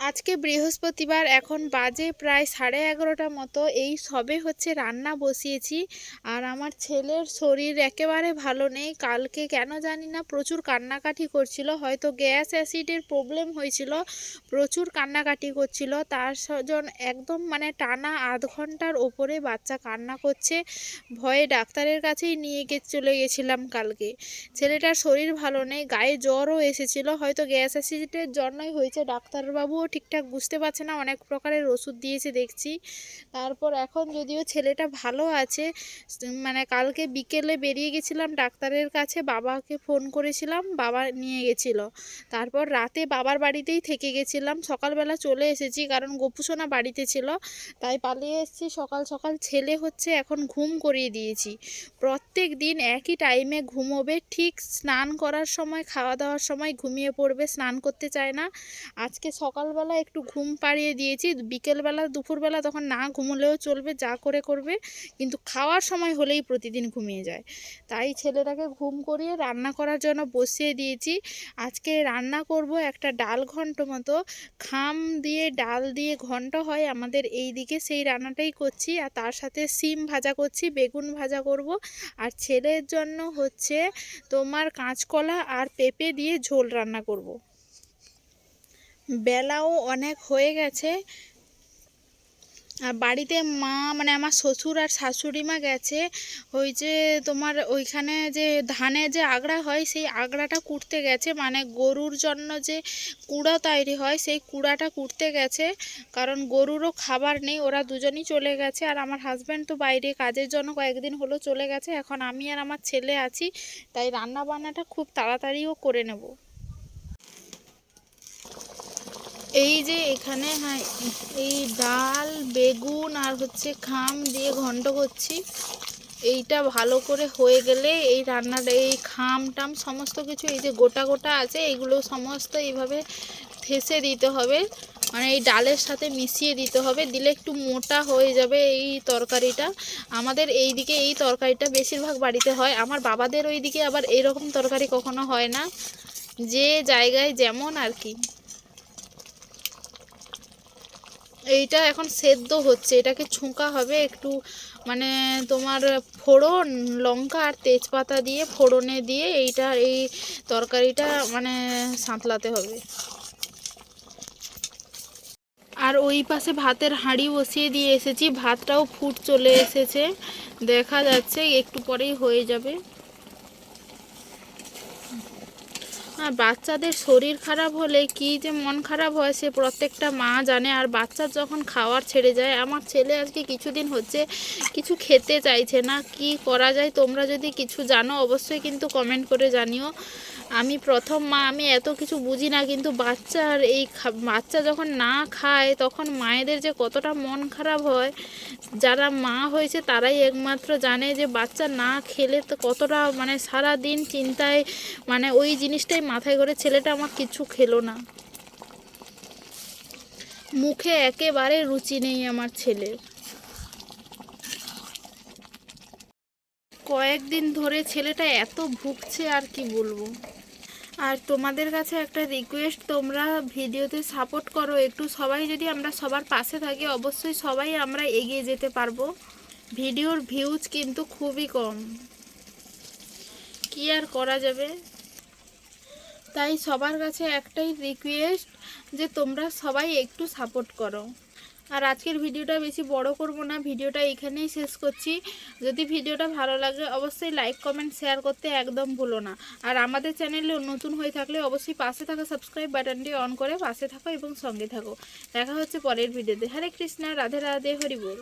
আজকে বৃহস্পতিবার, এখন বাজে প্রায় সাড়ে এগারোটা মতো। এই সবে হচ্ছে রান্না বসিয়েছি। আর আমার ছেলের শরীর একেবারে ভালো নেই। কালকে কেন জানি না প্রচুর কান্নাকাটি করছিল। হয়তো গ্যাস অ্যাসিডের প্রবলেম হয়েছিল। প্রচুর কান্নাকাটি করছিল। তার জন একদম মানে টানা আধ ঘণ্টার ওপরে বাচ্চা কান্না করছে। ভয়ে ডাক্তারের কাছেই নিয়ে গে, চলে গেছিলাম কালকে। ছেলেটার শরীর ভালো নেই। গায়ে জ্বরও এসেছিল। হয়তো গ্যাস অ্যাসিডের জন্যই হয়েছে ডাক্তারবাবুও ঠিকঠাক বুঝতে পারছে না, অনেক প্রকারের ওষুধ দিয়েছে দেখছি। তারপর এখন যদিও ছেলেটা ভালো আছে মানে কালকে বিকেলে বেরিয়ে গেছিলাম ডাক্তারের কাছে, বাবাকে ফোন করেছিলাম, বাবা নিয়ে গেছিল। তারপর রাতে বাবার বাড়িতেই থেকে গেছিলাম, সকালবেলা চলে এসেছি কারণ গোপুসোনা বাড়িতে ছিল, তাই পালিয়ে এসেছি, সকাল সকাল ছেলে হচ্ছে এখন ঘুম করিয়ে দিয়েছি। প্রত্যেক দিন একই টাইমে ঘুমোবে, ঠিক স্নান করার সময়, খাওয়া দাওয়ার সময় ঘুমিয়ে পড়বে, স্নান করতে চায় না। আজকে সকালবেলা একটু ঘুম পাড়িয়ে দিয়েছি। বিকেলবেলা, দুপুরবেলা তখন না ঘুমোলেও চলবে, যা করে করবে। কিন্তু খাওয়ার সময় হলেই প্রতিদিন ঘুমিয়ে যায়। তাই ছেলেটাকে ঘুম করিয়ে রান্না করার জন্য বসিয়ে দিয়েছি। আজকে রান্না করব একটা ডাল ঘন্ট মতো। খাম দিয়ে, ডাল দিয়ে ঘন্ট হয় আমাদের এই দিকে সেই রান্নাটাই করছি। আর তার সাথে সিম ভাজা করছি, বেগুন ভাজা করব। আর ছেলের জন্য হচ্ছে তোমার কাঁচকলা আর পেঁপে দিয়ে ঝোল রান্না করব। বেলাও অনেক হয়ে গেছে। আর বাড়িতে মা মানে আমার শ্বশুর আর শাশুড়ি মা গেছে। ওই যে তোমার ওইখানে যে ধানে যে আগড়া হয়, সেই আগড়াটা কুটতে গেছে। মানে গরুর জন্য যে কুড়া তৈরি হয়, সেই কুড়াটা কুটতে গেছে। কারণ গরুরও খাবার নেই, ওরা দুজনই চলে গেছে। আর আমার হাজব্যান্ড তো বাইরে, কাজের জন্য কয়েকদিন হলো চলে গেছে। এখন আমি আর আমার ছেলে আছি, তাই রান্না বান্নাটা খুব তাড়াতাড়িও করে নেব। এই যে এখানে হ্যাঁ এই ডাল, বেগুন আর হচ্ছে খাম দিয়ে ঘন্ট করছি। এইটা ভালো করে হয়ে গেলে এই রান্নাটা, এই খাম টাম সমস্ত কিছু, এই যে গোটা গোটা আছে, এইগুলো সমস্ত এইভাবে থেসে দিতে হবে। মানে এই ডালের সাথে মিশিয়ে দিতে হবে, দিলে একটু মোটা হয়ে যাবে এই তরকারিটা। আমাদের এই দিকে এই তরকারিটা বেশিরভাগ বাড়িতে হয়। আমার বাবাদের ওই দিকে আবার এইরকম তরকারি কখনো হয় না। যে জায়গায় যেমন আর কি। এইটা এখন সেদ্ধ হচ্ছে। এটাকে ছুঁকা হবে একটু মানে তোমার ফোড়ন, লঙ্কা আর তেজপাতা দিয়ে, ফোড়নে দিয়ে এইটা, এই তরকারিটা মানে সাঁতলাতে হবে। আর ওই পাশে ভাতের হাঁড়ি বসিয়ে দিয়ে এসেছি। ভাতটাও ফুট চলে এসেছে। দেখা যাচ্ছে একটু পরেই হয়ে যাবে। বাচ্চাদের শরীর খারাপ হলে কি যে মন খারাপ হয় সে প্রত্যেকটা মা জানে। আর বাচ্চার যখন খাওয়ার ছেড়ে যায়, আমার ছেলে আজকে কিছুদিন হচ্ছে কিছু খেতে চাইছে না। কি করা যায় তোমরা যদি কিছু জানো, অবশ্যই কিন্তু কমেন্ট করে জানিও। আমি প্রথম মা, আমি এত কিছু বুঝি না, কিন্তু বাচ্চার এই বাচ্চা যখন না খায়, তখন মায়েদের যে কতটা মন খারাপ হয়, যারা মা হয়েছে তারাই একমাত্র জানে যে বাচ্চা না খেলে তো কতটা মানে সারা দিন চিন্তায় মানে ওই জিনিসটাই মাথায় করে ছেলেটা আমার কিছু খেলো না। মুখে একেবারে রুচি নেই আমার ছেলের। কয়েকদিন ধরে ছেলেটা এত ভুগছে আর কি বলব। আর তোমাদের কাছে একটা রিকোয়েস্ট তোমরা ভিডিওতে সাপোর্ট করো। একটু সবাই যদি আমরা সবার পাশে থাকি, অবশ্যই সবাই আমরা এগিয়ে যেতে পারব। ভিডিওর ভিউজ কিন্তু খুবই কম। কি আর করা যাবে? তাই সবার কাছে একটাই রিকোয়েস্ট যে তোমরা সবাই একটু সাপোর্ট করো। আর আজকের ভিডিওটা বেশি বড় করব না, ভিডিওটা এখানেই শেষ করছি। যদি ভিডিওটা ভালো লাগে অবশ্যই লাইক কমেন্ট শেয়ার করতে একদম ভুলো না। আর আমাদের চ্যানেলে নতুন হয়ে থাকলে অবশ্যই পাশে থাকা সাবস্ক্রাইব বাটনটি অন করে পাশে থাকো এবং সঙ্গে থাকো। দেখা হচ্ছে পরের ভিডিওতে। হরে কৃষ্ণা, রাধে রাধে হরি বল